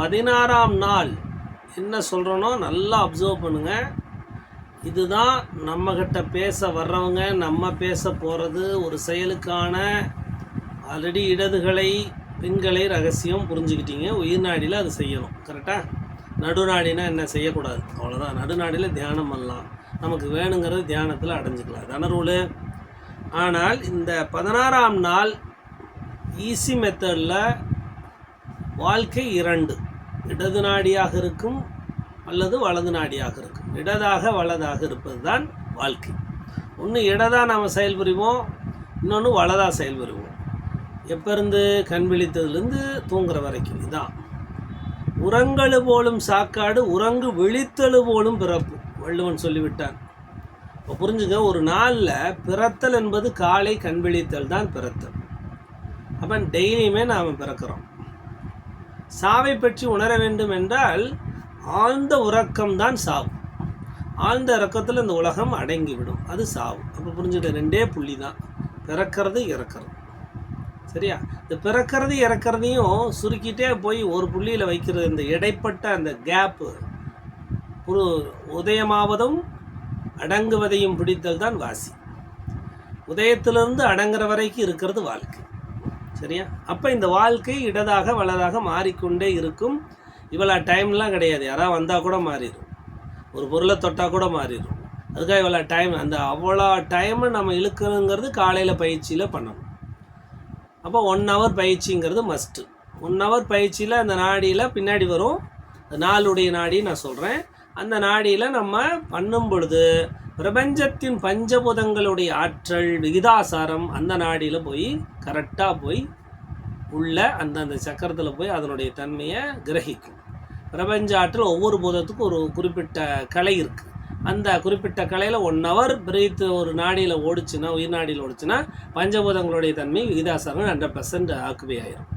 பதினாறாம் நாள். என்ன சொல்கிறோனோ நல்லா அப்சர்வ் பண்ணுங்கள் இதுதான் நம்மக்கிட்ட பேச வர்றவங்க நம்ம பேச போகிறது ஒரு செயலுக்கான ஆல்ரெடி இடதுகளை பெண்களை ரகசியம் புரிஞ்சுக்கிட்டீங்க. உயிர்நாடியில் அது செய்யணும். கரெக்டாக நடுநாடினா என்ன? செய்யக்கூடாது. அவ்வளோதான் நடுநாடியில் தியானம் பண்ணலாம். நமக்கு வேணுங்கிறது தியானத்தில் அடைஞ்சிக்கலாம். தானே ரூலு ஆனால் இந்த பதினாறாம் நாள் ஈஸி மெத்தடில் வாழ்க்கை இரண்டு. இடது நாடியாக இருக்கும் அல்லது வலது நாடியாக இருக்கும். இடதாக வலதாக இருப்பது தான் வாழ்க்கை. ஒன்று இடதாக நாம் செயல்புரிவோம் இன்னொன்று வலதாக செயல்புரிவோம் எப்போ இருந்து கண் விழித்ததுலேருந்து தூங்குற வரைக்கும் இதான். உறங்கழு போலும் சாக்காடு உறங்கு விழித்தழு போலும் பிறப்பு வள்ளுவன் சொல்லிவிட்டான். இப்போ புரிஞ்சுங்க ஒரு நாளில் பிறத்தல் என்பது காலை கண் விழித்தல் தான் பிறத்தல். அப்போ டெய்லியுமே நாம் பிறக்கிறோம். சாவை பற்றி உணர வேண்டும் என்றால் ஆழ்ந்த உறக்கம்தான் சாவு. ஆழ்ந்த இறக்கத்தில் இந்த உலகம் அடங்கிவிடும். அது சாவு. அப்போ புரிஞ்சுக்கிட்ட ரெண்டே புள்ளி தான் பிறக்கிறது இறக்கிறது. சரியா? இந்த பிறக்கிறது இறக்கிறதையும் சுருக்கிட்டே போய் ஒரு புள்ளியில் வைக்கிறது இந்த இடைப்பட்ட அந்த கேப்பு ஒரு உதயமாவதும் அடங்குவதையும் பிடித்தல் தான் வாசி. உதயத்திலிருந்து அடங்குற வரைக்கும் இருக்கிறது வாழ்க்கை. சரியா? அப்போ இந்த வாழ்க்கை இடதாக வலதாக மாறிக்கொண்டே இருக்கும். இவ்வளோ டைம்லாம் கிடையாது. யாராவது வந்தால் கூட மாறிடும் ஒரு பொருளை தொட்டால் கூட மாறிடும் அதுக்காக இவ்வளோ டைம் அந்த அவ்வளோ டைமை நம்ம இழுக்கணுங்கிறது காலையில் பயிற்சியில் பண்ணணும். அப்போ ஒன் ஹவர் பயிற்சிங்கிறது மஸ்ட்டு ஒன் ஹவர் பயிற்சியில் அந்த நாடியில் பின்னாடி வரும். நாளுடைய நாடின்னு நான் சொல்கிறேன் அந்த நாடியில் நம்ம பண்ணும் பொழுது பிரபஞ்சத்தின் பஞ்சபூதங்களுடைய ஆற்றல் விகிதாசாரம் அந்த நாடியில் போய் கரெக்டாக போய் உள்ள அந்தந்த சக்கரத்தில் போய் அதனுடைய தன்மையை கிரகிக்கும். பிரபஞ்ச ஆற்றல் ஒவ்வொரு பூதத்துக்கும் ஒரு குறிப்பிட்ட கலை இருக்குது அந்த குறிப்பிட்ட கலையில் ஒன் ஹவர் பிரீத்து ஒரு நாடியில் ஓடிச்சுன்னா உயிர் நாடியில் ஓடிச்சுன்னா பஞ்சபூதங்களுடைய தன்மை விகிதாசாரம் ஹண்ட்ரட் பர்சன்ட் ஆக்குபை ஆயிரும்.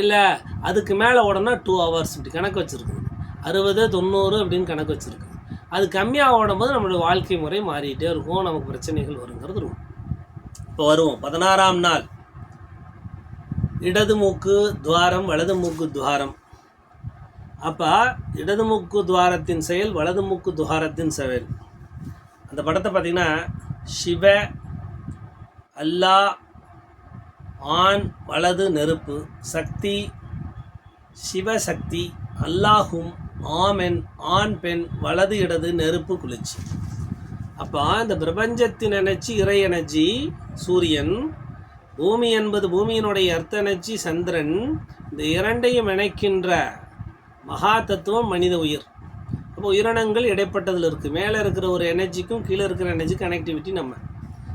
இல்லை அதுக்கு மேலே ஓடனா டூ ஹவர்ஸ் இப்படி கணக்கு வச்சுருக்குது அறுபது தொண்ணூறு அப்படின்னு கணக்கு வச்சுருக்குது அது கம்மியாக ஓடும்போது நம்மளுடைய வாழ்க்கை முறை மாறிட்டே இருக்கும். நமக்கு பிரச்சனைகள் வருங்கிறது இருக்கும் இப்போ வருவோம். பதினாறாம் நாள். இடது மூக்கு துவாரம் வலது மூக்கு துவாரம். அப்போ இடது மூக்கு துவாரத்தின் செயல் வலது மூக்கு துவாரத்தின் செயல். அந்த படத்தை பார்த்தீங்கன்னா சிவ அல்லாஹ் ஆண் வலது நெருப்பு சக்தி சிவசக்தி அல்லாஹும் ஆமென் ஆண் பெண் வலது இடது நெருப்பு குளிர்ச்சி. அப்போ இந்த பிரபஞ்சத்தின் எனர்ஜி இறை எனர்ஜி சூரியன் பூமி என்பது பூமியினுடைய அர்த்த எனர்ஜி சந்திரன் இந்த இரண்டையும் இணைக்கின்ற மகா தத்துவம் மனித உயிர். அப்போ உயிரினங்கள் இடைப்பட்டதில் இருக்குது மேலே இருக்கிற ஒரு எனர்ஜிக்கும் கீழே இருக்கிற எனர்ஜி கனெக்டிவிட்டி நம்ம.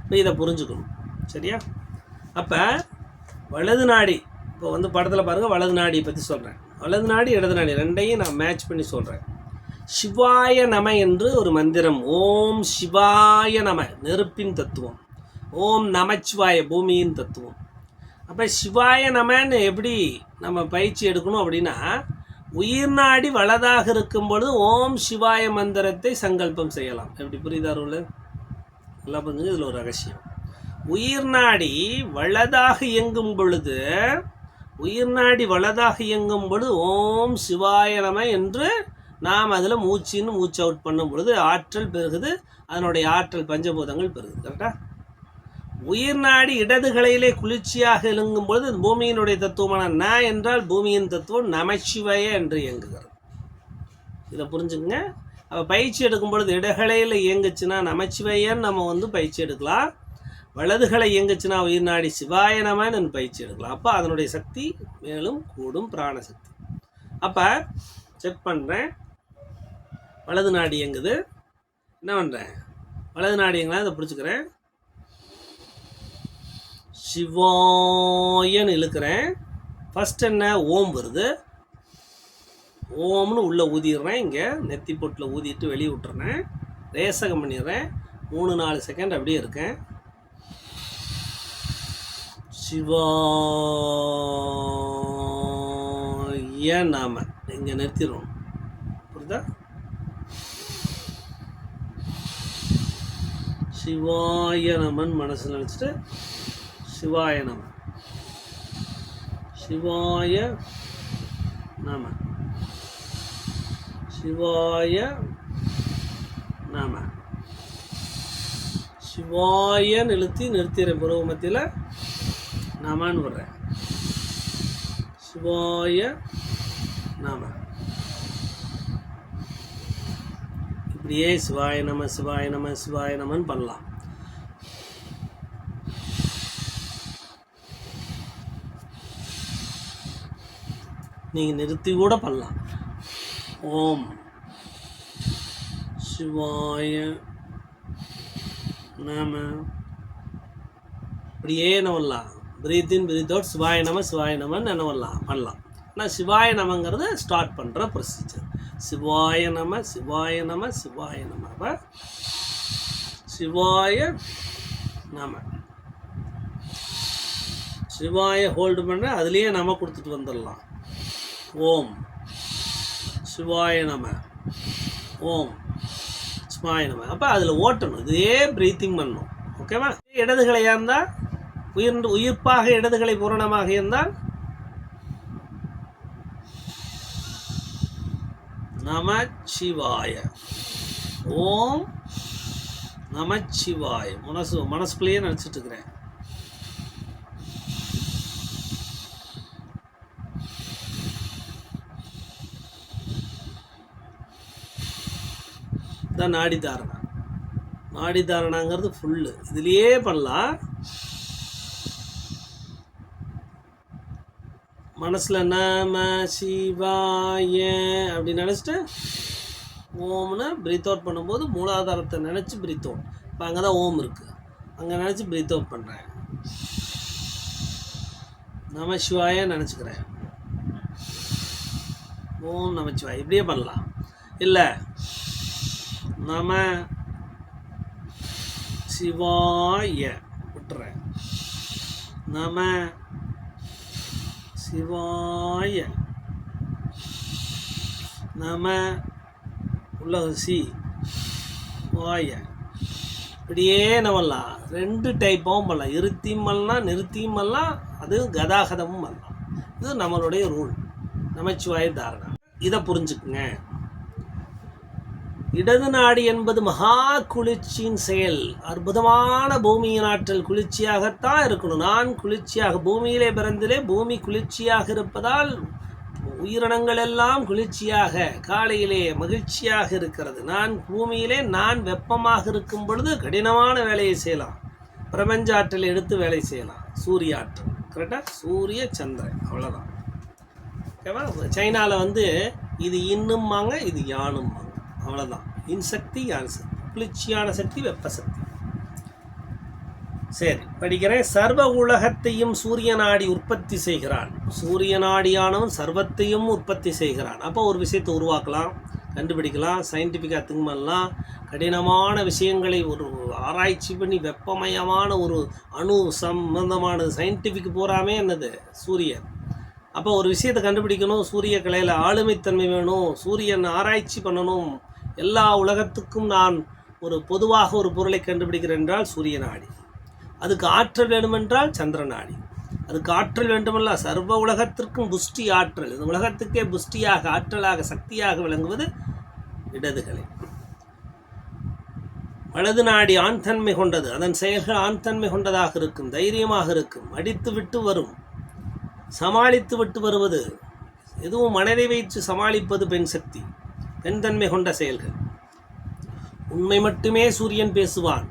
இப்போ இதை புரிஞ்சுக்கணும். சரியா? அப்போ வலது நாடி இப்போ வந்து படத்தில் பாருங்கள் வலது நாடியை பற்றி சொல்கிறேன் வலது நாடி இடது நாடி ரெண்டையும் நான் மேட்ச் பண்ணி சொல்கிறேன் சிவாய நம என்று ஒரு மந்திரம். ஓம் சிவாய நம நெருப்பின் தத்துவம். ஓம் நமச்சிவாய பூமியின் தத்துவம். அப்போ சிவாய நமன்னு எப்படி நம்ம பயிற்சி எடுக்கணும் அப்படின்னா உயிர் நாடி வலதாக இருக்கும் பொழுது ஓம் சிவாய மந்திரத்தை சங்கல்பம் செய்யலாம். எப்படி புரியுதா ரூலு நல்லா புரிஞ்சுங்க இதில் ஒரு ரகசியம். உயிர் நாடி வலதாக இயங்கும் பொழுது உயிர் நாடி வலதாக இயங்கும் பொழுது ஓம் சிவாய நம என்று நாம் அதில் மூச்சின்னு மூச்சு அவுட் பண்ணும் பொழுது ஆற்றல் பெருகுது அதனுடைய ஆற்றல் பஞ்சபூதங்கள் பெருகுது கரெக்டா உயிர் நாடி இடதுகளையிலே குளிர்ச்சியாக இயங்கும் பொழுது பூமியினுடைய தத்துவமான ந என்றால் பூமியின் தத்துவம் நமச்சிவய என்று இயங்குகிறது. இதை புரிஞ்சுங்க அப்போ பயிற்சி எடுக்கும் பொழுது இடகலையில் இயங்குச்சுன்னா நமச்சிவையன்னு நம்ம வந்து பயிற்சி எடுக்கலாம். வலதுகளை இயங்குச்சுன்னா உயிர் நாடி சிவாய நமன்னு பயிற்சி எடுக்கலாம் அப்போ அதனுடைய சக்தி மேலும் கூடும் பிராண சக்தி. அப்போ செக் பண்ணுறேன் வலது நாடி இயங்குது. என்ன பண்ணுறேன் வலது நாடி இயங்கலாம் இதை பிடிச்சிக்கிறேன். சிவாயன்னு இழுக்கிறேன். ஃபஸ்ட் என்ன? ஓம் வருது. ஓம்னு உள்ளே ஊதிடுறேன். இங்கே நெத்தி பொட்டில் ஊதிட்டு வெளியே விட்டுறேன். ரேசகம் பண்ணிடுறேன். மூணு நாலு செகண்ட் அப்படியே இருக்கேன். சிவாய நாம. இங்கே நிறுத்திடுவோம். புரியுதா? சிவாய நமன் மனசில் நினச்சிட்டு சிவாய நம. சிவாய நம. சிவாய நாம. சிவாய நிறுத்தி நிறுத்திற புருவ மத்தியில் நாமான்னு வர்றேன் சிவாய நாம. இப்படியே சிவாய நம சிவாய நம சிவாய நமன்னு பண்ணலாம். நீங்கள் நிறுத்தி கூட பண்ணலாம். ஓம் சிவாய நாம. இப்படியே நவல்லாம் பிரீத் இன் பிரீத் அவுட் சிவாய நம சிவாய நமன்னு நினவல்லாம் பண்ணலாம். ஆனால் சிவாய நமங்கிறத ஸ்டார்ட் பண்ணுற ப்ரொசீஜர் சிவாய நம சிவாய நம சிவாய நம. சிவாய நம. சிவாய ஹோல்டு பண்ண அதுலேயே நம கொடுத்துட்டு வந்துடலாம். ஓம். சிவாய நம. ஓம். சிவாய நம. அப்போ அதில் ஓட்டணும். இதே ப்ரீத்திங் பண்ணணும். ஓகேவா இடதுகளையாக இருந்தால் உயிர் உயிர்ப்பாக இடதுகளை பூரணமாக இருந்தால் நம சிவாய ஓம் நம சிவாய மனசு மனசுக்குள்ளேயே நினச்சிட்டு இருக்கிறேன் தான் நாடி தாரணா நாடி தாரணாங்கிறது ஃபுல்லு இதுலேயே பண்ணலாம். மனசில் நம சிவாய அப்படி நினச்சிட்டு ஓம்னு பிரீத் அவுட் பண்ணும்போது மூலாதாரத்தை நினச்சி பிரீத் அவுட் இப்போ அங்கே தான் ஓம் இருக்குது அங்கே நினச்சி பிரீத் அவுட் பண்ணுறேன் நம சிவாய நினச்சிக்கிறேன். ஓம் நமச்சிவாய் இப்படியே பண்ணலாம். இல்லை. நம சிவாய விட்டுறேன். நம சிவாய. நம உலக சி வாய இப்படியே நம்மலாம் ரெண்டு டைப்பாகவும் பண்ணலாம். இருத்தியும் பண்ணலாம் நிறுத்தியும் பண்ணலாம். அது கதாகதமும் பண்ணலாம். இது நம்மளுடைய ரூல் நமச்சிவாய தாரணா இதை புரிஞ்சுக்குங்க. இடது நாடி என்பது மகா குளிர்ச்சியின் செயல். அற்புதமான பூமியின் ஆற்றல் குளிர்ச்சியாகத்தான் இருக்கணும். நான் குளிர்ச்சியாக பூமியிலே பிறந்திலே பூமி குளிர்ச்சியாக இருப்பதால் உயிரினங்கள் எல்லாம் குளிர்ச்சியாக காலையிலே மகிழ்ச்சியாக இருக்கிறது. நான் பூமியிலே நான் வெப்பமாக இருக்கும் பொழுது கடினமான வேலையை செய்யலாம். பிரபஞ்ச ஆற்றலை எடுத்து வேலை செய்யலாம். சூரிய ஆற்றல். கரெக்டாக சூரிய சந்திரன். அவ்வளோதான் ஓகேவா சைனாவில் வந்து இது இன்னும்மாங்க இது யானும்மாங்க. அவ்வளோதான் இன்சக்தி சக்தி சக்தி? குளிர்ச்சியான சக்தி வெப்ப சக்தி. சரி படிக்கிறேன். சர்வ உலகத்தையும் சூரிய நாடி உற்பத்தி செய்கிறான். சூரிய நாடியானவன் சர்வத்தையும் உற்பத்தி செய்கிறான். அப்போ ஒரு விஷயத்தை உருவாக்கலாம் கண்டுபிடிக்கலாம் சயின்டிஃபிக்காக திங்க் பண்ணலாம். கடினமான விஷயங்களை ஒரு ஆராய்ச்சி பண்ணி வெப்பமயமான ஒரு அணு சம்பந்தமானது சயின்டிஃபிக் போகிறாமே என்னது? சூரியன். அப்போ ஒரு விஷயத்தை கண்டுபிடிக்கணும். சூரிய கலையில் ஆளுமைத்தன்மை வேணும். சூரியன் ஆராய்ச்சி பண்ணணும். எல்லா உலகத்துக்கும் நான் ஒரு பொதுவாக ஒரு பொருளை கண்டுபிடிக்கிறேன் என்றால் சூரிய நாடி அதுக்கு ஆற்றல் வேண்டுமென்றால் சந்திர நாடி அதுக்கு ஆற்றல் வேண்டுமல்ல சர்வ உலகத்திற்கும் புஷ்டி ஆற்றல். இந்த உலகத்துக்கே புஷ்டியாக ஆற்றலாக சக்தியாக விளங்குவது இடதுகளை. வலது நாடி ஆண் தன்மை கொண்டது. அதன் செயல்கள் ஆண் தன்மை கொண்டதாக இருக்கும் தைரியமாக இருக்கும் அடித்து விட்டு வரும் சமாளித்து விட்டு வருவது. எதுவும் மனதை வைத்து சமாளிப்பது பெண் சக்தி. பெண்தன்மை கொண்ட செயல்கள். உண்மை மட்டுமே சூரியன் பேசுவான்.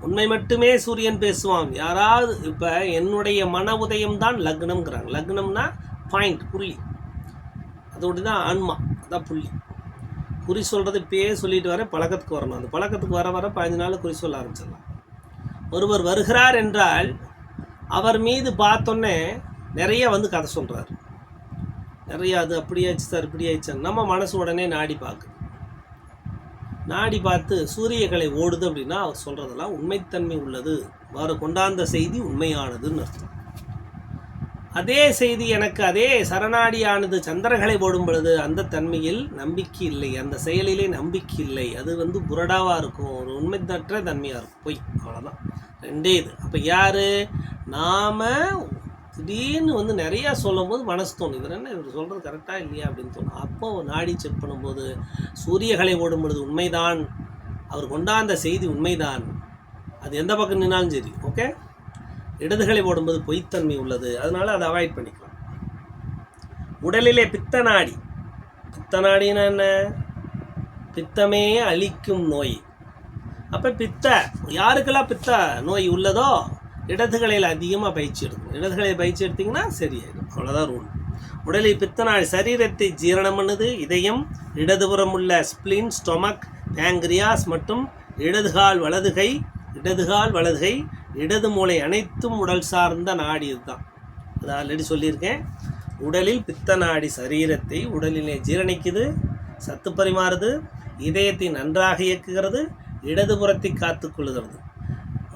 உண்மை மட்டுமே சூரியன் பேசுவான். யாராவது இப்போ என்னுடைய மன உதயம் தான் லக்னம்ங்கிறாங்க. லக்னம்னா பாயிண்ட் புள்ளி. அதோடு தான் ஆன்மா அதான் புள்ளி. குறி சொல்கிறது இப்பயே சொல்லிட்டு வர பழக்கத்துக்கு வரணும். அந்த பழக்கத்துக்கு வர வர பதினஞ்சு நாள் குறி சொல்ல ஆரம்பிச்சிடலாம். ஒருவர் வருகிறார் என்றால் அவர் மீது பார்த்தோன்னே நிறைய வந்து கதை சொல்கிறார் நிறையா அது அப்படியாச்சு சார் இப்படியாச்சு நம்ம மனசு உடனே நாடி பார்க்குது. நாடி பார்த்து சூரியகளை ஓடுது அப்படின்னா அவர் சொல்கிறதெல்லாம் உண்மைத்தன்மை உள்ளது. அவர் கொண்டாந்த செய்தி உண்மையானதுன்னு அர்த்தம். அதே செய்தி எனக்கு அதே சரணாடியானது சந்திரகளை போடும் பொழுது அந்த தன்மையில் நம்பிக்கை இல்லை. அந்த செயலிலே நம்பிக்கை இல்லை. அது வந்து புரடாவாக இருக்கும். ஒரு உண்மைத்தற்ற தன்மையாக இருக்கும். பொய் அவ்வளோதான் ரெண்டே இது. அப்போ யார்? நாம் திடீர்னு வந்து நிறையா சொல்லும்போது மனசு தோணும். இவர் என்ன இவர் சொல்கிறது கரெக்டாக இல்லையா அப்படின்னு தோணும். அப்போ நாடி செக் பண்ணும்போது சூரியகளை ஓடும் பொழுது உண்மைதான் அவர் கொண்டாந்த செய்தி உண்மைதான் அது எந்த பக்கம் நின்னாலும் சரி ஓகே இடதுகளை ஓடும்போது பொய்த்தன்மை உள்ளது. அதனால் அதை அவாய்ட் பண்ணிக்கலாம். உடலிலே பித்த நாடி. பித்த நாடினா என்ன? பித்தமே அழிக்கும் நோய். அப்போ பித்த யாருக்கெல்லாம் பித்த நோய் உள்ளதோ இடதுகளில் அதிகமாக பயிற்சி எடுக்கணும். இடதுகளை பயிற்சி எடுத்தீங்கன்னா சரியாயிடும். அவ்வளோதான் ரூல் உடலில் பித்த நாடி சரீரத்தை ஜீரணம் பண்ணுது. இதயம் இடதுபுறம் உள்ள ஸ்பிளின் ஸ்டொமக் பேங்க்ரியாஸ் மற்றும் இடதுகால் வலதுகை இடதுகால் வலதுகை இடது மூளை அனைத்தும் உடல் சார்ந்த நாடி இதுதான். அது ஆல்ரெடி சொல்லியிருக்கேன். உடலில் பித்த நாடி சரீரத்தை உடலிலே ஜீரணிக்குது சத்து பரிமாறுது இதயத்தை நன்றாக இயக்குகிறது இடதுபுறத்தை காத்துக்கொள்கிறது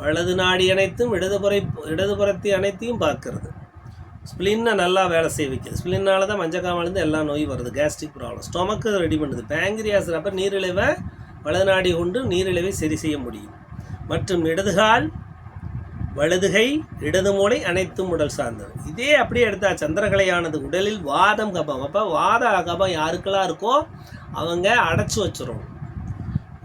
வலது நாடி அனைத்தும் இடதுபுறை இடதுபுறத்தை அனைத்தையும் பார்க்கறது. ஸ்பிளின்னை நல்லா வேலை செய்ய வைக்குது. ஸ்பிளின்னால தான் மஞ்சக்காமலேருந்து எல்லா நோய் வருது கேஸ்ட்ரிக் ப்ராப்ளம் ஸ்டொமக்கு ரெடி பண்ணுது. பேங்கிரியாஸ் அப்போ நீரிழிவை வலது நாடி கொண்டு நீரிழிவை சரி செய்ய முடியும். மற்றும் இடதுகால் வலதுகை இடது மூளை அனைத்தும் உடல் சார்ந்தது. இதே அப்படியே எடுத்தா சந்திரகலையானது உடலில் வாதம் கபம் அப்போ வாத கபம் யாருக்கெல்லாம் இருக்கோ அவங்க அடைச்சி வச்சிரும்.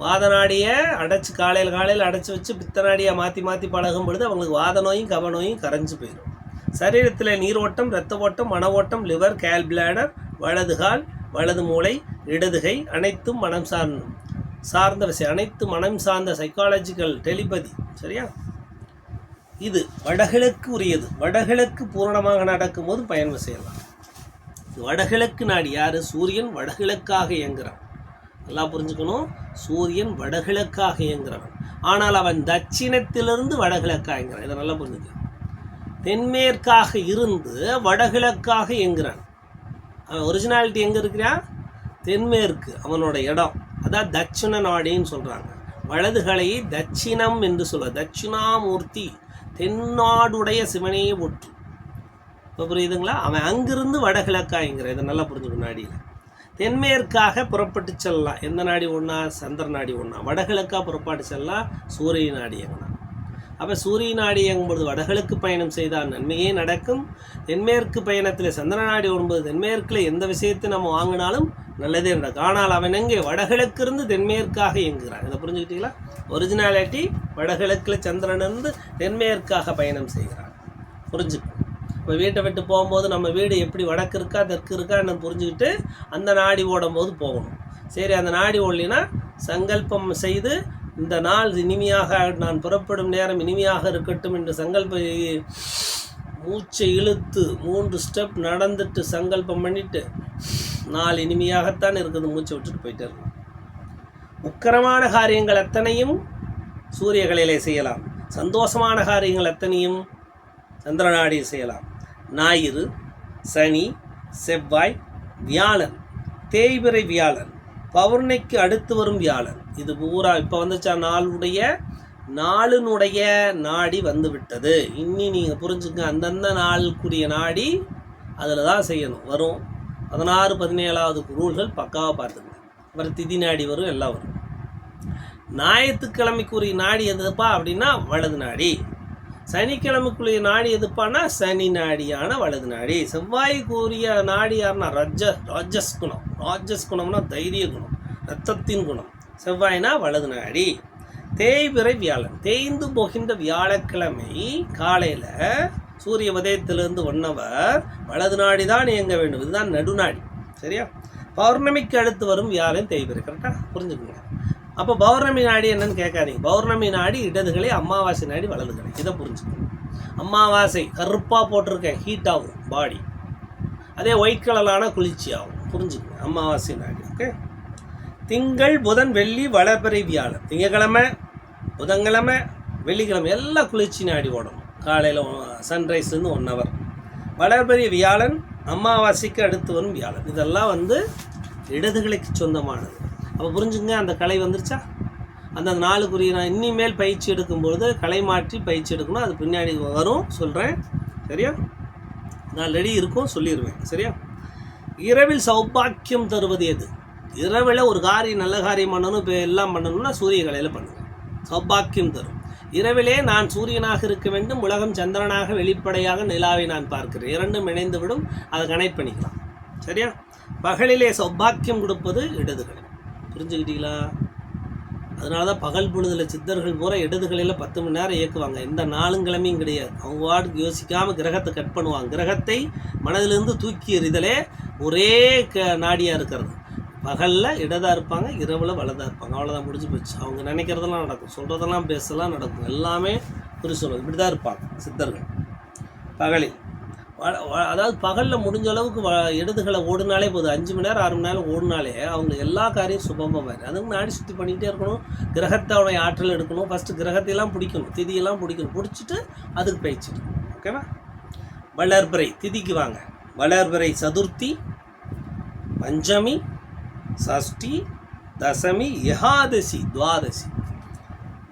வாத நாடியை அடைச்சி காலையில் காலையில் அடைச்சி வச்சு பித்த நாடியை மாற்றி மாற்றி பழகும் பொழுது அவங்களுக்கு வாத நோயும் கப நோயும் கரைஞ்சு போயிடும் சரீரத்தில் நீரோட்டம் இரத்த ஓட்டம் மன ஓட்டம் லிவர் கேல் பிளாடர் வலதுகால் வலது மூளை இடதுகை அனைத்தும் மனம் சார்ந்த சார்ந்த விஷயம். அனைத்து மனம் சார்ந்த சைக்காலஜிக்கல் டெலிபதி சரியா? இது வடகிழக்கு உரியது. வடகிழக்கு பூரணமாக நடக்கும்போது பயணம் செய்யலாம். வடகிழக்கு நாடி யார்? சூரியன் வடகிழக்காக இயங்குகிறான் நல்லா புரிஞ்சுக்கணும். சூரியன் வடகிழக்காக இயங்குகிறவன் ஆனால் அவன் தட்சிணத்திலிருந்து வடகிழக்காக இயங்குறான் இதை நல்லா புரிஞ்சுக்க. தென்மேற்காக இருந்து வடகிழக்காக இயங்குறான் அவன் ஒரிஜினாலிட்டி எங்கே இருக்கிறான் தென்மேற்கு அவனோட இடம். அதான் தட்சிண நாடின்னு சொல்கிறாங்க வலதுகளை தட்சிணம் என்று சொல்ல தட்சிணாமூர்த்தி தென்னாடுடைய சிவனையே ஒற்று. இப்போ புரியுதுங்களா? அவன் அங்கிருந்து வடகிழக்காய்ங்கிற இதை நல்லா புரிஞ்சுக்கணும் முன்னாடியில் தென்மேற்காக புறப்பட்டு செல்லலாம். எந்த நாடி ஒன்றா சந்திர நாடி ஒன்றா வடகிழக்காக புறப்பாட்டு செல்லலாம். சூரிய நாடி எங்கனா அப்போ சூரிய நாடி இயங்கும்போது வடகிழக்கு பயணம் செய்தால் நன்மையே நடக்கும். தென்மேற்கு பயணத்தில் சந்திர நாடி ஒன்பது தென்மேற்கில் எந்த விஷயத்தை நம்ம வாங்கினாலும் நல்லதே நடக்கும். ஆனால் அவன் எங்கே? வடகிழக்கிருந்து தென்மேற்காக இயங்குகிறான். இதை புரிஞ்சுக்கிட்டீங்களா? ஒரிஜினாலிட்டி வடகிழக்கில் சந்திரன் இருந்து தென்மேற்காக பயணம் செய்கிறான். புரிஞ்சுக்கணும் இப்போ வீட்டை விட்டு போகும்போது நம்ம வீடு எப்படி வடக்கு இருக்கா தெற்கு இருக்கான்னு புரிஞ்சுக்கிட்டு அந்த நாடி ஓடும்போது போகணும். சரி அந்த நாடி ஓடலினா சங்கல்பம் செய்து இந்த நாள் இனிமையாக நான் புறப்படும் நேரம் இனிமையாக இருக்கட்டும் என்று சங்கல்ப மூச்சை இழுத்து மூன்று ஸ்டெப் நடந்துட்டு சங்கல்பம் பண்ணிட்டு நாள் இனிமையாகத்தான் இருக்குது மூச்சை விட்டுட்டு போயிட்டே இருக்கணும் உக்கரமான காரியங்கள் அத்தனையும் சூரியகளிலே செய்யலாம். சந்தோஷமான காரியங்கள் அத்தனையும் சந்திரநாடி செய்யலாம். ஞாயிறு சனி செவ்வாய் வியாழன். தேய்பிறை வியாழன். பௌர்ணைக்கு அடுத்து வரும் வியாழன். இது பூரா இப்போ வந்துச்சா? நாளுடைய நாளினுடைய நாடி வந்து விட்டது இன்னி நீங்கள் புரிஞ்சுங்க அந்தந்த நாளுக்குரிய நாடி அதில் தான் செய்யணும். வரும் பதினாறு பதினேழாவது ரூல்கள் பக்காவாக பார்த்துங்க அப்புறம் திதி நாடி வரும் எல்லாம் வரும். ஞாயிற்றுக்கிழமைக்குரிய நாடி எதுப்பா அப்படின்னா வலது நாடி. சனிக்கிழமைக்குரிய நாடி எதுப்பானா சனி நாடியான வலது நாடி. செவ்வாய் நாடி யாருன்னா ரஜ ராஜஸ் குணம். ராஜஸ் குணம்னா தைரிய குணம் ரத்தத்தின் குணம். செவ்வாய்னா வலது நாடி. தேய்பிறை வியாழன். தேய்ந்து போகின்ற வியாழக்கிழமை காலையில் சூரிய உதயத்திலிருந்து ஒன் ஹவர் வலது நாடி தான் இயங்க வேண்டும். இதுதான் நடுநாடி. சரியா? பௌர்ணமிக்கு அடுத்து வரும் வியாழன் தேய்பிறை கரெக்டாக புரிஞ்சுக்கோங்க. அப்போ பௌர்ணமி நாடி என்னன்னு கேட்காதீங்க. பௌர்ணமி நாடி இடதுகளை அமாவாசை நாடி வலதுகளை. இதை புரிஞ்சுக்கணும். அமாவாசை கருப்பாக போட்டிருக்கேன். ஹீட் ஆகும் பாடி அதே ஒயிட் கலரான குளிர்ச்சி ஆகும் புரிஞ்சுக்கணும். அமாவாசை நாடி ஓகே திங்கள் புதன் வெள்ளி வளர்பிறை வியாழன். திங்கக்கிழமை புதன்கிழமை வெள்ளிக்கிழமை எல்லாம் குளிர்ச்சி நாடி ஓடணும் காலையில் சன்ரைஸ்லேருந்து ஒன் ஹவர் வளர்பிறை வியாழன் அமாவாசைக்கு அடுத்து வரும் வியாழன். இதெல்லாம் வந்து இடதுகளுக்கு சொந்தமானது. அப்போ புரிஞ்சுங்க அந்த கலை வந்துருச்சா? அந்த நாளுக்குரிய நான் இனிமேல் பயிற்சி எடுக்கும்பொழுது கலை மாற்றி பயிற்சி எடுக்கணும். அது பின்னாடி வரும் சொல்கிறேன் சரியா? நான் ரெடி இருக்கும் சொல்லிடுவேன் சரியா? இரவில் சௌபாக்கியம் தருவது எது? இரவில் ஒரு காரியம் நல்ல காரியம் பண்ணணும் இப்போ எல்லாம் பண்ணணும்னா சூரிய கலையில் பண்ணுவேன் சௌபாக்கியம் தரும். இரவிலே நான் சூரியனாக இருக்க வேண்டும் உலகம் சந்திரனாக வெளிப்படையாக நிலாவை நான் பார்க்கிறேன். இரண்டும் இணைந்து விடும் அதை கனெக்ட் பண்ணிக்கலாம். சரியா? பகலிலே சௌபாக்கியம் கொடுப்பது இடது இடதுகள் புரிஞ்சுக்கிட்டீங்களா? அதனால தான் பகல் பொழுதில் சித்தர்கள் பூரா இடதுகளில் பத்து மணி நேரம் இயக்குவாங்க. எந்த நாளும் கிழமையும் கிடையாது. அவங்க வாட்டுக்கு யோசிக்காமல் கிரகத்தை கட் பண்ணுவாங்க. கிரகத்தை மனதிலிருந்து தூக்கி எறிதலே ஒரே க நாடியாக இருக்கிறது. பகலில் இடதாக இருப்பாங்க இரவில் வலதாக இருப்பாங்க. அவ்வளோதான் முடிஞ்சு போச்சு. அவங்க நினைக்கிறதெல்லாம் நடக்கும். சொல்கிறதெல்லாம் பேசலாம் நடக்கும். எல்லாமே புரிசொல்லும் இப்படி தான் இருப்பாங்க சித்தர்கள். பகலில். அதாவது பகலில் முடிஞ்ச அளவுக்கு வ இடதுகளை ஓடினாலே போதும். அஞ்சு மணி நேரம் ஆறு மணி நேரம் ஓடினாலே அவங்க எல்லா காரியம் சுபமாக மாதிரி அதுக்கு நாடி சுற்றி பண்ணிக்கிட்டே இருக்கணும். கிரகத்தோடைய ஆற்றல் எடுக்கணும். ஃபஸ்ட்டு கிரகத்தையெல்லாம் பிடிக்கணும். திதியெல்லாம் பிடிக்கணும். பிடிச்சிட்டு அதுக்கு பயிற்சி ஓகேவா வளர்பிறை. திதிக்கு வாங்க. வளர்பிறை சதுர்த்தி பஞ்சமி சஷ்டி தசமி ஏகாதசி துவாதசி.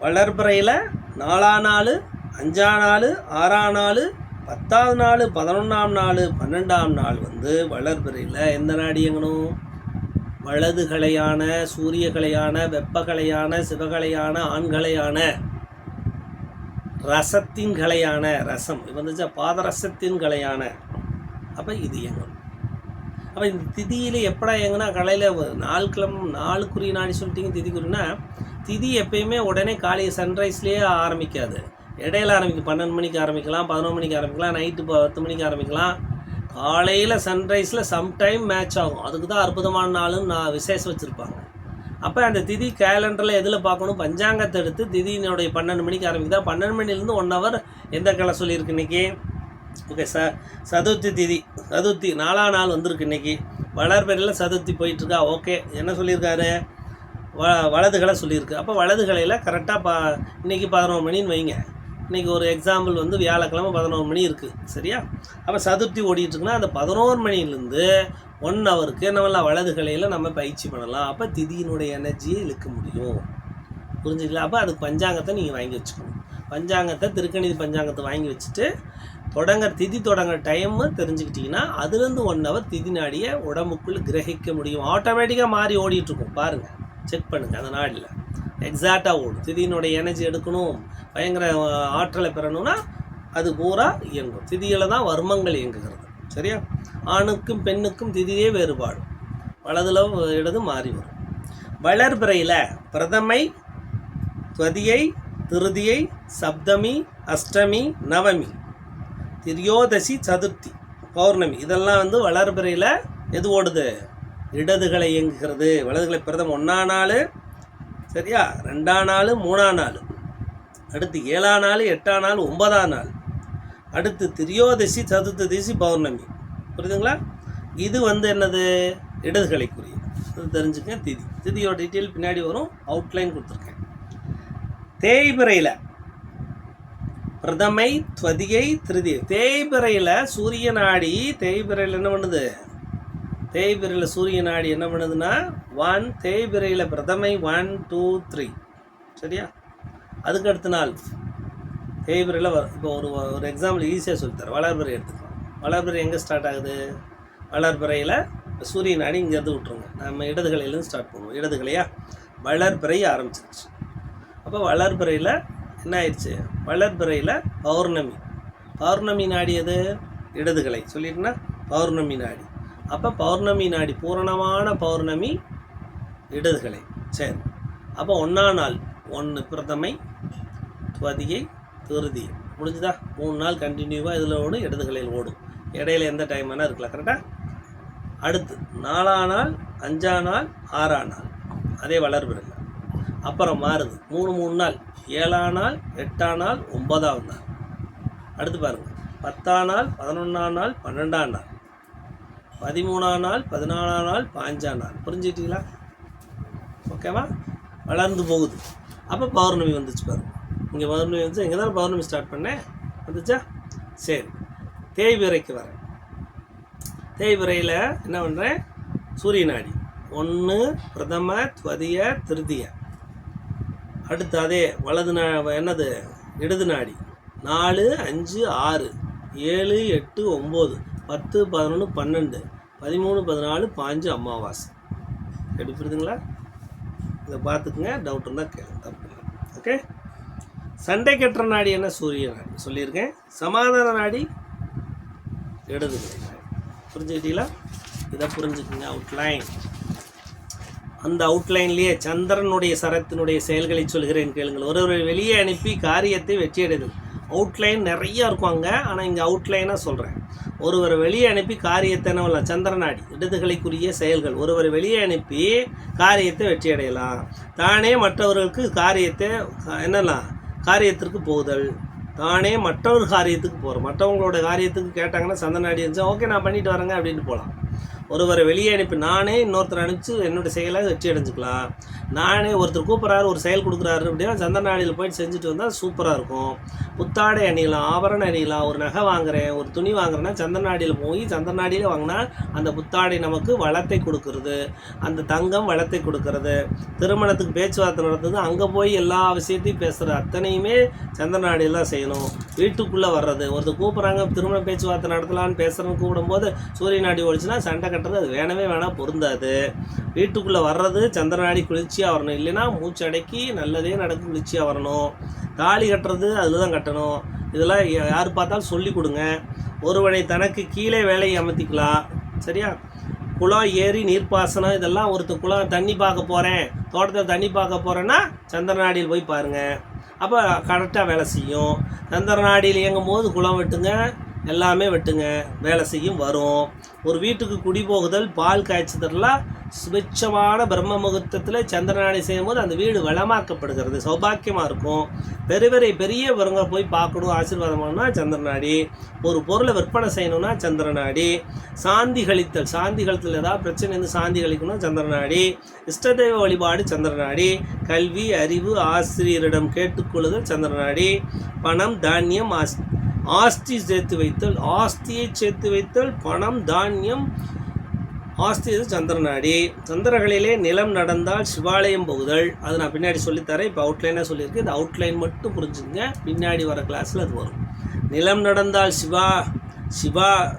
வளர்பிறையில் நாலா நாள் அஞ்சா நாள் ஆறாம் நாள் பத்தாவது நாள் பதினொன்றாம் நாள் பன்னெண்டாம் நாள் வந்து வளர்பிறையில் எந்த நாடி இயங்கணும்? வலதுகலையான சூரியகலையான வெப்பகலையான சிவகலையான ஆண்கலையான ரசத்தின் கலையான ரசம். இது வந்துச்சா பாதரசத்தின் கலையான. அப்போ இது இயங்கணும். அப்போ இந்த திதியில் எப்படா இயங்குனா கலையில் நாலு கிழமை நாளுக்குரிய நாடி சொல்லிட்டீங்க திதிக்குரியனா திதி எப்பயுமே உடனே காலையில் சன்ரைஸ்லேயே ஆரம்பிக்காது. இடையில ஆரம்பிக்கும் பன்னெண்டு மணிக்கு ஆரம்பிக்கலாம் பதினொன்று மணிக்கு ஆரம்பிக்கலாம் நைட்டு பத்து மணிக்கு ஆரம்பிக்கலாம். காலையில் சன்ரைஸில் சம்டைம் மேட்ச் ஆகும். அதுக்கு தான் அற்புதமான நாளுன்னு நான் விசேஷம் வச்சுருப்பாங்க. அப்போ அந்த திதி கேலண்டரில் எதில் பார்க்கணும்? பஞ்சாங்கத்தை எடுத்து திதியினுடைய பன்னெண்டு மணிக்கு ஆரம்பிக்குதா? பன்னெண்டு மணிலேருந்து ஒன் ஹவர் எந்த கிளை சொல்லியிருக்கு இன்றைக்கி ஓகே ச சதுர்த்தி திதி. சதுர்த்தி நாலாம் நாள் வந்திருக்கு இன்னைக்கு. வளர்பெரியில் சதுர்த்தி போயிட்டுருக்கா. ஓகே என்ன சொல்லியிருக்காரு? வ வலதுகளை சொல்லியிருக்கு. அப்போ வலதுகளையில் கரெக்டாக பா இன்றைக்கி பதினோரு மணின்னு வைங்க. இன்றைக்கி ஒரு எக்ஸாம்பிள் வந்து வியாழக்கிழமை பதினோரு மணி இருக்குது சரியா? அப்போ சதுர்த்தி ஓடிட்டுருக்குன்னா அந்த பதினோரு மணிலேருந்து ஒன் ஹவருக்கு நம்மளாம் வலதுகளையில் நம்ம பயிற்சி பண்ணலாம். அப்போ திதியினுடைய எனர்ஜியை இழுக்க முடியும். புரிஞ்சுக்கலாம் அப்போ அதுக்கு பஞ்சாங்கத்தை நீங்கள் வாங்கி வச்சுக்கணும். பஞ்சாங்கத்தை திருக்கணிதி பஞ்சாங்கத்தை வாங்கி வச்சுட்டு தொடங்க திதி தொடங்குற டைமு தெரிஞ்சுக்கிட்டிங்கன்னா அதுலேருந்து ஒன் ஹவர் திதி நாடியை உடம்புக்குள்ளே கிரகிக்க முடியும். ஆட்டோமேட்டிக்காக மாறி ஓடிட்டுருக்கும். பாருங்கள் செக் பண்ணுங்கள் அந்த நாடில். எக்ஸாக்டாக ஓடும். திதியினுடைய எனர்ஜி எடுக்கணும் பயங்கர ஆற்றலை பெறணும்னா அது பூரா இயங்கும். திதியில் தான் வர்மங்கள் இயங்குகிறது. சரியா? ஆணுக்கும் பெண்ணுக்கும் திதியே வேறுபாடு. வலதுல இடது மாறி வரும். வளர்பிறையில் பிரதமை துவதியை திருதியை சப்தமி அஷ்டமி நவமி திரியோதசி சதுர்த்தி பௌர்ணமி. இதெல்லாம் வந்து வளர்பிறையில் எது ஓடுது? இடதுகளை இயங்குகிறது. வலதுகளை பிரதம ஒன்றா நாள் சரியா? ரெண்டாம் நாள் மூணாம் நாள். அடுத்து ஏழாம் நாள் எட்டாம் நாள் ஒன்பதாம் நாள். அடுத்து திரியோதசி சதுர்த்ததிசி பௌர்ணமி. புரியுதுங்களா? இது வந்து என்னது? இடதுகளைக்குரிய அது தெரிஞ்சுக்க திதி. திதியோட டீட்டெயில் பின்னாடி வரும். அவுட்லைன் கொடுத்துருக்கேன். தேய்பிறையில். பிரதமை துவதியை திருதி தேய்பிறையில் சூரியன் ஆடி தேய்பிறையில் என்ன பண்ணுது? தேய்பிரையில் சூரிய நாடி என்ன பண்ணுதுன்னா ஒன் தேய்பிரையில் பிரதமை ஒன் டூ த்ரீ சரியா? அதுக்கு அடுத்த நாள் தேய்பிரையில் இப்போ ஒரு ஒரு எக்ஸாம்பிள் ஈஸியாக சொல்லித்தரேன் வளர்பிறை எடுத்துக்கலாம். வளர்பிறை எங்கே ஸ்டார்ட் ஆகுது? வளர்பிறையில் சூரிய நாடி இங்கேருந்து விட்ருங்க நம்ம இடதுகளையிலேருந்து ஸ்டார்ட் பண்ணுவோம். இடதுகளையா வளர்பிறை ஆரம்பிச்சிருச்சு. அப்போ வளர்பிறையில் என்ன ஆயிடுச்சு? வளர்பிறையில் பௌர்ணமி. பௌர்ணமி நாடி எது இடதுகளை சொல்லிட்டுனா பௌர்ணமி நாடி. அப்போ பௌர்ணமி நாடி பூரணமான பௌர்ணமி இடதுகளை. சரி. அப்போ ஒன்றா நாள் ஒன்று பிரதமை துவதியை திருதி முடிஞ்சுதா? மூணு நாள் கண்டினியூவாக இதில் ஓடும் இடதுகளில் ஓடும். இடையில எந்த டைம் வேணால் இருக்கலாம். கரெக்டாக அடுத்து நாலாம் நாள் அஞ்சா நாள் ஆறாம் நாள். அதே வளர்பிறையில் அப்புறம் மாறுது. மூணு மூணு நாள். ஏழாம் நாள் எட்டாம் நாள் ஒன்பதாம் நாள். அடுத்து பாருங்கள் பத்தாம் நாள் பதினொன்றாம் நாள் பன்னெண்டாம் நாள். பதிமூணாம் நாள் பதினாலாம் நாள் பாஞ்சாம் நாள். புரிஞ்சுக்கிட்டீங்களா? ஓகேவா? வளர்ந்து போகுது. அப்போ பௌர்ணமி வந்துச்சு பாருங்க. இங்கே பௌர்ணமி வந்துச்சு. இங்கே தான் பௌர்ணமி ஸ்டார்ட் பண்ணேன். வந்துச்சா? சரி. தேய்பிறைக்கு வரேன். தேய்பிறையில் என்ன பண்ணுறேன் சூரிய நாடி ஒன்று பிரதம துவதிய திருதிய. அடுத்து அதே வலது நா என்னது? இடது நாடி. நாலு அஞ்சு ஆறு. ஏழு எட்டு ஒம்பது. பத்து பதினொன்று பன்னெண்டு. பதிமூணு பதினாலு பாஞ்சு அமாவாசை. எப்படி புரியுதுங்களா இதை பார்த்துக்குங்க. டவுட் இருந்தால் கேளு தப்பு ஓகே சண்டை கட்டுற நாடி என்ன? சூரிய நாடி. சொல்லியிருக்கேன். சமாதான நாடி இடது புரிஞ்சுக்கிட்டீங்களா? இதை புரிஞ்சுக்குங்க. அவுட்லைன் அந்த அவுட்லைன்லேயே சந்திரனுடைய சரத்தினுடைய செயல்களை சொல்கிறேன் கேளுங்கள். ஒருவரை வெளியே அனுப்பி காரியத்தை வெற்றியடைதல். அவுட்லைன் நிறையா இருக்கும் அங்கே. ஆனால் இங்கே அவுட்லைனாக சொல்கிறேன் ஒருவரை வெளியே அனுப்பி காரியத்தை என்ன பண்ணலாம் சந்திரநாடி இடதுகளைக்குரிய செயல்கள். ஒருவரை வெளியே அனுப்பி காரியத்தை வெற்றியடையலாம். தானே மற்றவர்களுக்கு காரியத்தை என்னலாம் காரியத்திற்கு போகுதல் தானே மற்றவர் காரியத்துக்கு போகிறோம் மற்றவங்களோட காரியத்துக்கு கேட்டாங்கன்னா சந்தனாடி இருந்துச்சா ஓகே நான் பண்ணிட்டு வரேங்க அப்படின்ட்டு போகலாம் ஒருவரை வெளியே அனுப்பி நானே இன்னொருத்தர் அனுப்பிச்சு என்னோடய செயலை வெற்றி அடைஞ்சிக்கலாம் நானே ஒருத்தர் கூப்பிட்றாரு ஒரு செயல் கொடுக்குறாரு அப்படின்னா சந்தனாடியில் போயிட்டு செஞ்சுட்டு வந்தால் சூப்பராக இருக்கும். புத்தாடை அணியலாம் ஆபரணம் அணியலாம் ஒரு நகை வாங்குறேன் ஒரு துணி வாங்குறேன்னா சந்தனாடியில் போய் சந்தனாடியில் வாங்கினா அந்த புத்தாடை நமக்கு வளத்தை கொடுக்கறது. அந்த தங்கம் வளத்தை கொடுக்கறது. திருமணத்துக்கு பேச்சுவார்த்தை நடந்தது அங்கே போய் எல்லா விஷயத்தையும் பேசுகிற அத்தனையுமே சந்தனாடியெல்லாம் தான் செய்யணும். வீட்டுக்குள்ளே வர்றது ஒருத்தர் கூப்பிட்றாங்க திருமண பேச்சுவார்த்தை நடத்தலான்னு பேசுகிறேன்னு கூப்பிடும்போது சூரிய நாடி ஒழிச்சுன்னா சண்டை கட்டுறது அது வேணவே வேணாம் பொருந்தாது. வீட்டுக்குள்ளே வர்றது சந்திரநாடி குளிர்ச்சியாக வரணும். இல்லைன்னா மூச்சு அடக்கி நல்லதே நடக்கும் குளிர்ச்சியாக வரணும். தாலி கட்டுறது அதில் தான் கட்டணும். இதெல்லாம் யார் பார்த்தாலும் சொல்லி கொடுங்க. ஒருவனை தனக்கு கீழே வேலையை அமர்த்திக்கலாம் சரியா? குளம் ஏரி நீர்ப்பாசனம் இதெல்லாம் ஒருத்தர் குளம் தண்ணி பார்க்க போகிறேன் தோட்டத்தில் தண்ணி பார்க்க போகிறேன்னா சந்திரநாடியில் போய் பாருங்கள் அப்போ கரெக்டாக வேலை செய்யும். சந்திரநாடியில் இயங்கும் போது குளம் வெட்டுங்க. எல்லாமே வெட்டுங்க. வேலை செய்யும் வரும். ஒரு வீட்டுக்கு குடி போகுதல் பால் காய்ச்சுதல்லாம் சுபிட்சமான பிரம்ம முகூர்த்தத்தில் சந்திரநாடி செய்யும்போது அந்த வீடு வளமாக்கப்படுகிறது. சௌபாக்கியமாக இருக்கும். பெரிய பெரியவங்க போய் பார்க்கணும் ஆசீர்வாதம் பண்ணா சந்திரநாடி ஒரு பொருளை விற்பனை செய்யணும்னா சந்திரநாடி சாந்தி கழித்தல் சாந்தி கழித்தல் ஏதாவது பிரச்சனை இருந்து சாந்தி கழிக்கணும் சந்திரநாடி இஷ்டதெய்வ வழிபாடு சந்திரநாடி கல்வி அறிவு ஆசிரியரிடம் கேட்டுக்கொள்ளுதல் சந்திரநாடி பணம் தானியம் ஆஸ் ஆஸ்தி சேர்த்து வைத்தல் ஆஸ்தியை சேர்த்து வைத்தல் பணம் தானியம். ஆஸ்தி சந்திரநாடி சந்திரகளிலே நிலம் நடந்தால் சிவாலயம் போகுதல். அது நான் பின்னாடி சொல்லித்தரேன். இப்போ அவுட்லைனாக சொல்லியிருக்கு. இது அவுட்லைன் மட்டும் புரிஞ்சுங்க. பின்னாடி வர கிளாஸில் அது வரும். நிலம் நடந்தால் சிவா சிவா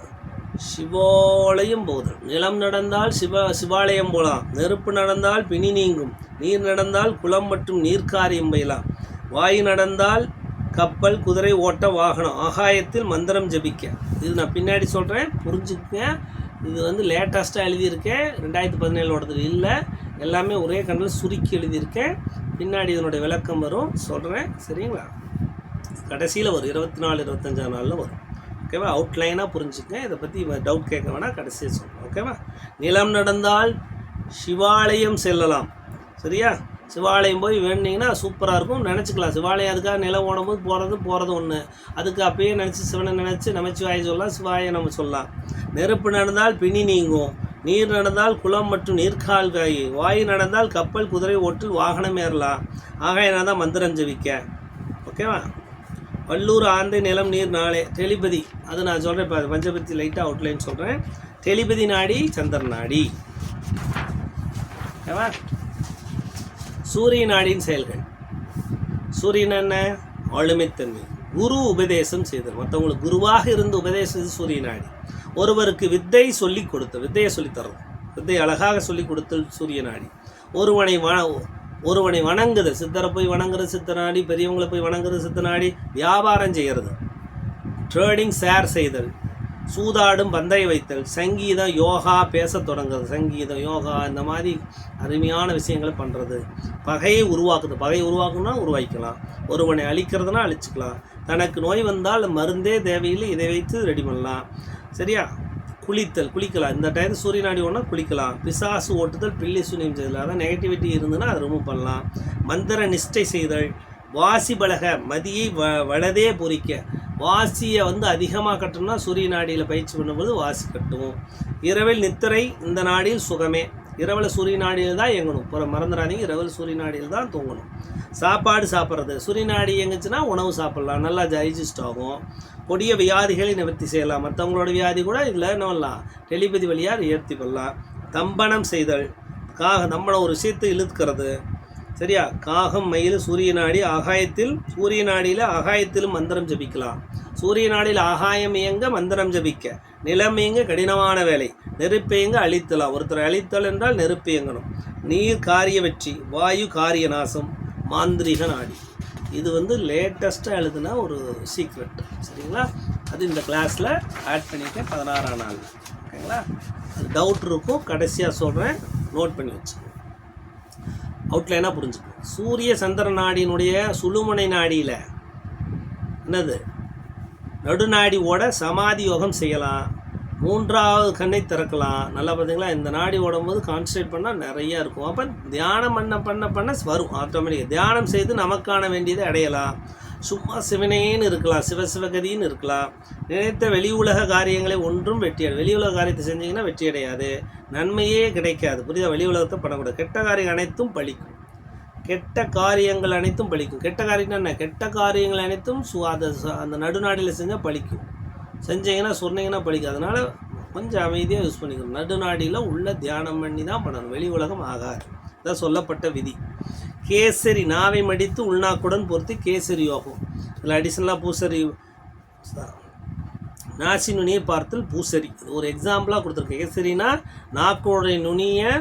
சிவாலயம் போகுதல். நிலம் நடந்தால் சிவ சிவாலயம் போகலாம். நெருப்பு நடந்தால் பிணி நீங்கும். நீர் நடந்தால் குளம் மற்றும் நீர்க்காரியம் பயிலாம் வாயு நடந்தால் கப்பல் குதிரை ஓட்ட வாகனம். ஆகாயத்தில் மந்திரம் ஜபிக்க. இது நான் பின்னாடி சொல்கிறேன் புரிஞ்சுக்கங்க. இது வந்து லேட்டஸ்ட்டாக எழுதியிருக்கேன். ரெண்டாயிரத்தி பதினேழோடது இல்லை. எல்லாமே ஒரே கண்ணில் சுருக்கி எழுதியிருக்கேன். பின்னாடி இதனுடைய விளக்கம் வரும். சொல்கிறேன் சரிங்களா? கடைசியில் வரும். இருபத்தி நாலு இருபத்தஞ்சாம் நாளில் வரும். ஓகேவா அவுட்லைனாக புரிஞ்சுக்க இதை பற்றி டவுட் கேட்க வேணால் கடைசியாக சொல்கிறேன் ஓகேவா நிலம் நடந்தால் சிவாலயம் செல்லலாம். சரியா? சிவாலயம் போய் வேணுனீங்கன்னா சூப்பராக இருக்கும். நினச்சிக்கலாம். சிவாலயம் அதுக்காக நிலம் ஓடும்போது போகிறது போகிறது ஒன்று அதுக்கு அப்பயே நினச்சி சிவனை நினச்சி நமச்சிவாய சொல்லலாம் சிவாய நம்ம சொல்லலாம். நெருப்பு நடந்தால் பிணி நீங்கும். நீர் நடந்தால் குளம் மற்றும் நீர்க்கால் காய் வாயு நடந்தால் கப்பல் குதிரை ஓட்டு வாகனம் ஏறலாம். ஆகையினால் தான் மந்திரம் ஜெபிக்க. ஓகேவா வல்லூர் ஆந்தை நிலம் நீர் நாளே. டெலிபதி அது நான் சொல்கிறேன் இப்போ பஞ்சபதி லைட்டாக அவுட்லைன் சொல்கிறேன் டெலிபதி நாடி சந்திர நாடி. ஓகேவா சூரிய நாடியின் செயல்கள். சூரியன் என்ன? ஆளுமைத்தன்மை. குரு உபதேசம் செய்தல். மற்றவங்களுக்கு குருவாக இருந்து உபதேசம் சூரிய நாடி ஒருவருக்கு வித்தை சொல்லி கொடுத்த வித்தையை சொல்லித் தரும் வித்தை அழகாக சொல்லி கொடுத்தல் சூரிய நாடி ஒருவனை வ ஒருவனை வணங்குது சித்தரை போய் வணங்குறது சித்த நாடி பெரியவங்களை போய் வணங்குறது சித்த நாடி வியாபாரம் செய்கிறது ட்ரேடிங் ஷேர் செய்தல். சூதாடும் பந்தய வைத்தல் சங்கீதம் யோகா பேசத் தொடங்குறது சங்கீதம் யோகா இந்த மாதிரி அருமையான விஷயங்களை பண்ணுறது பகையை உருவாக்குது. பகையை உருவாக்கணும்னா உருவாக்கிக்கலாம். ஒருவனை அழிக்கிறதுனா அழிச்சுக்கலாம். தனக்கு நோய் வந்தால் மருந்தே தேவையில்லை இதை வைத்து ரெடி பண்ணலாம். சரியா? குளித்தல் குளிக்கலாம். இந்த டைம் சூரிய நாடி ஒன்றா குளிக்கலாம். பிசாசு ஓட்டுதல் பில்லி சுனியம் செய்தல். அதான் நெகட்டிவிட்டி இருந்ததுன்னா அதை ரிமூவ் பண்ணலாம். மந்திர நிஷ்டை செய்தல். வாசி பலக மதியை வ வலதே பொறிக்க. வாசியை வந்து அதிகமாக கட்டணும்னா சூரிய நாடியில் பயிற்சி பண்ணும்போது வாசி கட்டும். இரவில் நித்திரை இந்த நாடியில் சுகமே. இரவில் சூரிய நாடியில் தான் இயங்கணும். புற மறந்துடாதீங்க. இரவில் சூரிய நாடியில் தான் தூங்கணும். சாப்பாடு சாப்பிட்றது. சூரிய நாடி இயங்குச்சுன்னா உணவு சாப்பிட்லாம். நல்லா டைஜஸ்ட் ஆகும். கொடிய வியாதிகளை நிவர்த்தி செய்யலாம். மற்றவங்களோட வியாதி கூட இதில் என்ன பண்ணலாம்? டெலிபதி வழியாக உயர்த்தி பண்ணலாம் தம்பனம் செய்தல். காக நம்மளை ஒரு விஷயத்தை இழுத்துக்கிறது சரியா? காகம் மயில் சூரிய நாடி ஆகாயத்தில் சூரிய நாடியில் ஆகாயத்திலும் மந்திரம் ஜபிக்கலாம். சூரிய நாடியில் ஆகாயம் இயங்க மந்திரம் ஜபிக்க. நிலம் இயங்க கடினமான வேலை. நெருப்பு இயங்க அழித்தலாம் ஒருத்தர் அழித்தல் என்றால் நெருப்பு இயங்கணும். நீர் காரிய வெற்றி வாயு காரிய நாசம் மாந்திரிக நாடி இது வந்து லேட்டஸ்ட்டாக எழுதுனா ஒரு சீக்ரெட் சரிங்களா? அது இந்த கிளாஸில் ஆட் பண்ணியிருக்கேன் பதினாறாம் நாள். ஓகேங்களா? அது டவுட் இருக்கும். கடைசியாக சொல்கிறேன் நோட் பண்ணி வச்சுக்கோங்க. அவுட்லைனாக புரிஞ்சுக்கும் சூரிய சந்திர நாடியினுடைய சுழுமுனை நாடியில் என்னது? நடுநாடி ஓட சமாதி யோகம் செய்யலாம். மூன்றாவது கண்ணை திறக்கலாம். நல்லா பார்த்தீங்களா இந்த நாடி ஓடும்போது கான்சன்ட்ரேட் பண்ணால் நிறையா இருக்கும். அப்போ தியானம் பண்ண பண்ண பண்ண வரும். ஆட்டோமேட்டிக்காக தியானம் செய்து நமக்கான வேண்டியதை அடையலாம். சும்மா சிவனேன்னு இருக்கலாம் சிவசிவகதின்னு இருக்கலாம். நினைத்த வெளி உலக காரியங்களை ஒன்றும் வெற்றி வெளி உலக காரியத்தை செஞ்சீங்கன்னா வெற்றி அடையாது. நன்மையே கிடைக்காது. புரியுதா? வெளி உலகத்தை பண்ணக்கூடாது. கெட்ட காரியம் அனைத்தும் பழிக்கும். கெட்ட காரியங்கள் அனைத்தும் பலிக்கும் கெட்ட காரியம்னா என்ன? கெட்ட காரியங்கள் அனைத்தும் சு அதை அந்த நடுநாடியில் செஞ்சால் பலிக்கும் செஞ்சீங்கன்னா சொன்னீங்கன்னா பலிக்கும் அதனால் கொஞ்சம் அமைதியாக யூஸ் பண்ணிக்கணும். நடுநாடியில் உள்ள தியானம் பண்ணி தான் பண்ணணும். வெளி உலகம் ஆகாது. இதான் சொல்லப்பட்ட விதி. கேசரி நாவை மடித்து உள்நாக்குடன் பொறுத்து கேசரி யோகம் இதில் அடிஷனலாக பூசரி நாசி நுனியை பார்த்தல் பூசரி. இது ஒரு எக்ஸாம்பிளாக கொடுத்துருக்கேன் கேசரினா நாக்கோடைய நுனியை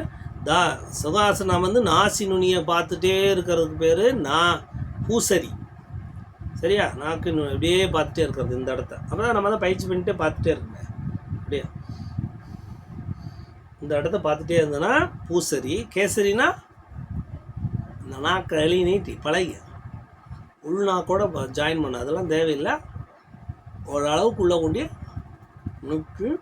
தா சுகாசனம் வந்து நாசி நுனியை பார்த்துட்டே இருக்கிறதுக்கு பேர் நா பூசரி. சரியா? நாக்கு அப்படியே பார்த்துட்டே இருக்கிறது இந்த இடத்த. அப்போ தான் நம்ம தான் பயிற்சி பண்ணிட்டே பார்த்துட்டே இருக்கேன் அப்படியே? இந்த இடத்த பார்த்துட்டே இருந்தோன்னா பூசரி. கேசரினா இந்த நாக்கு அழி நீட்டி பழகி. கூட ஜாயின் பண்ண. அதெல்லாம் தேவையில்லை. ஓரளவுக்கு உள்ள கொண்டு நுக்கு.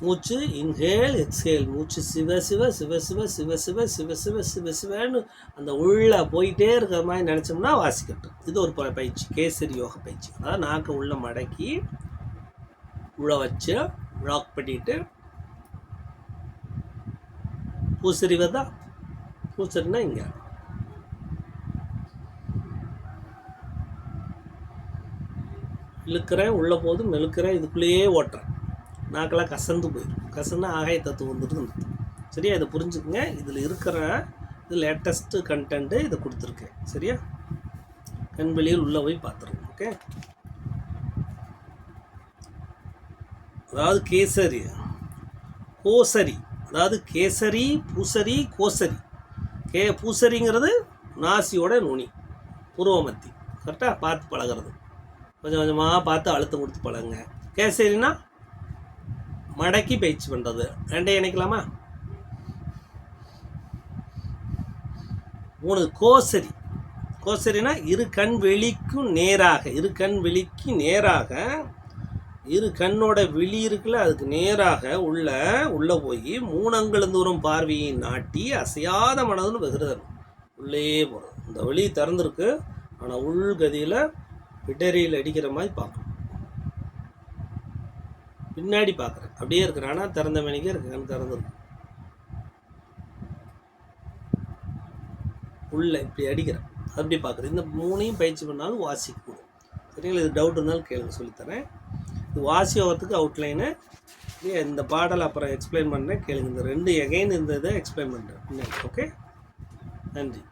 மூச்சு. இன்ஹேல் எக்ஸேல் மூச்சு சிவ சிவ சிவ சிவ சிவ சிவ சிவ சிவ சிவ சிவன்னு அந்த உள்ளே போயிட்டே இருக்கிற மாதிரி நினச்சோம்னா வாசிக்கட்டும். இது ஒரு பயிற்சி. கேசரி யோக பயிற்சி. அதாவது நாக்கை உள்ளே மடக்கி உள்ள வச்சு லாக் பண்ணிட்டு பூசரி வதா பூசரினா இங்கே. இழுக்கிறேன் உள்ளே போது மெழுக்கிறேன் இதுக்குள்ளேயே ஓட்டுறேன். நாக்கெல்லாம் கசந்து போயிடும் கசந்து ஆகாய தத்துவம் வந்துட்டு சரியா? இதை புரிஞ்சுக்குங்க. இதில் இருக்கிற இது லேட்டஸ்ட்டு கண்டென்ட்டு இதை கொடுத்துருக்கேன். சரியா? கண் வெளியில் உள்ளே போய் பார்த்துருங்க ஓகே அதாவது கேசரி. கோசரி. அதாவது கேசரி பூசரி கோசரி. கே பூசரிங்கிறது நாசியோட நுனி புருவமத்தி. கரெக்டாக பார்த்து பழகிறது. கொஞ்சம் கொஞ்சமாக பார்த்து அழுத்தம் கொடுத்து பழகுங்க. கேசரினா மடக்கி பயிற்சி பண்ணுறது ரெண்டையும் இணைக்கலாமா? மூணு கோசரி. கோசரினா இரு கண் வெளிக்கும் நேராக இரு கண் வெளிக்கு நேராக இரு கண்ணோட விழி இருக்குல்ல அதுக்கு நேராக உள்ள உள்ளே போய் மூணங்கள் தூரம் பார்வையை நாட்டி அசையாத மனதுன்னு வெகுறது உள்ளே போகிறது இந்த வழி திறந்துருக்கு. ஆனால் உள்கதியில் பிடரியில் அடிக்கிற மாதிரி பார்க்கணும் பின்னாடி பார்க்குறேன். அப்படியே இருக்கிறானா? திறந்த மணிக்கே இருக்கு கண் திறந்துருக்கு உள்ளே இப்படி அடிக்கிறேன். அப்படி பார்க்குறேன். இந்த மூணையும் பயிற்சி பண்ணாலும் வாசிக்கணும் சரிங்களா? இது டவுட் இருந்தாலும் கேளுங்க. சொல்லித்தரேன். வாசி ஆகிறதுக்கு அவுட்லைனு இந்த பாடல் அப்புறம் எக்ஸ்பிளைன் பண்ணுறேன் கேளுங்க. இந்த ரெண்டு எகைன் இந்த இதை எக்ஸ்பிளைன் பண்ணுறேன் ஓகே நன்றி.